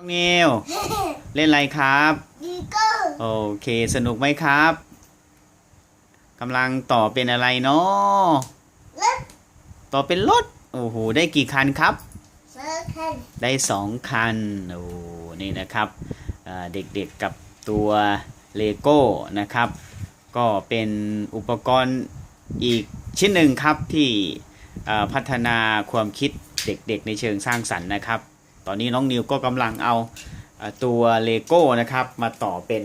น้องนิวเล่นอะไรครับดีก็โอเคสนุกไหมครับกำลังต่อเป็นอะไรเนาะเล็บต่อเป็นรถโอ้โหได้กี่คันครับเซอร์คันได้สองคันโอ้นี่นะครับอ่าเด็กๆกับตัวเลโก้นะครับ ก็เป็นอุปกรณ์อีกชิ้นหนึ่งครับที่อ่าพัฒนาความคิดเด็กๆในเชิงสร้างสรรค์นะครับ ตอนนี้น้องนิวก็กำลังเอาอ่าตัวเลโก้นะครับ มาต่อเป็น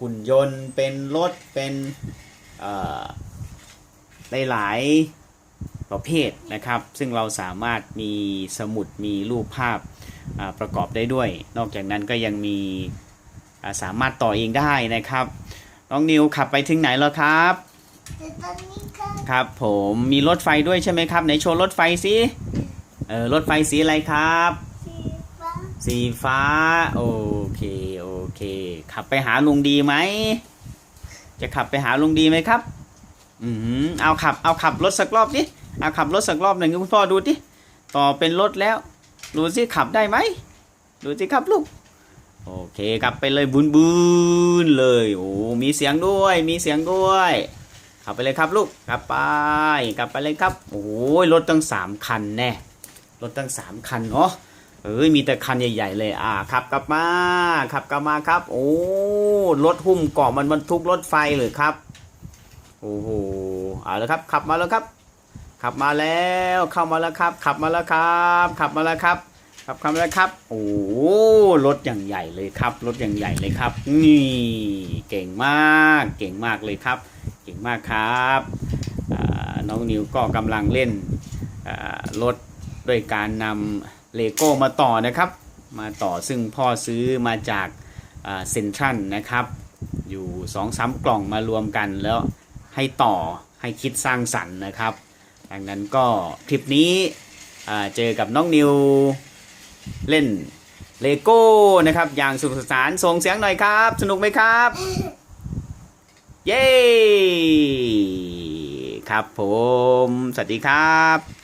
หุ่นยนต์เป็นรถเป็นหลายๆประเภทนะครับ ซึ่งเราสามารถมีสมุดมีรูปภาพอ่าประกอบได้ด้วย นอกจากนั้นก็ยังมีอ่าสามารถต่อเองได้นะครับ น้องนิวขับไปถึงไหนแล้วครับแต่ตอนนี้ค่ะครับผมมีรถไฟด้วยใช่ไหมครับไหนโชว์รถไฟสิเออรถไฟสีอะไรครับ สีฟ้า โอเค โอเค ขับไปหาลุงดีไหม จะขับไปหาลุงดีไหมครับ อืมเอาขับ เอาขับรถสักรอบดิเอาขับรถสักรอบหนึ่งคุณพ่อดูดิต่อเป็นรถแล้ว ดูสิขับได้ไหม ดูสิครับลูก โอเคขับไปเลยบุนบุนเลย โอ้ มีเสียงด้วย มีเสียงด้วย ขับไปเลยครับลูก ขับไป ขับไปเลยครับ โอ้ยรถตั้งสามคันแน่ รถตั้งสามคันเนาะ เอ้ยมีแต่คันใหญ่ๆเลยอ่าขับกลับมาขับกลับมาครับ โอ้รถหุ้มเกาะมันบรรทุกรถไฟเลยครับโอ้โหเอาแล้วครับ ขับมาแล้วครับ ขับมาแล้วเข้ามาแล้วครับ ขับมาแล้วครับ ขับมาแล้วครับขับข้ามาแล้วครับ โอ้รถอย่างใหญ่เลยครับรถอย่างใหญ่เลยครับ นี่เก่งมากเก่งมากเลยครับ เก่งมากครับน้องนิวก็กำลังเล่นรถด้วยการนำ เลโก้มาต่อนะครับ มาต่อซึ่งพ่อซื้อมาจากเซ็นทรัลนะครับ อยู่สองสามกล่องมารวมกันแล้วให้ต่อให้คิดสร้างสรรค์นะครับ ดังนั้นก็คลิปนี้เจอกับน้องนิวเล่นเลโก้นะครับ อย่างสนุกสนานส่งเสียงหน่อยครับ สนุกไหมครับ เย้ ครับผม สวัสดีครับ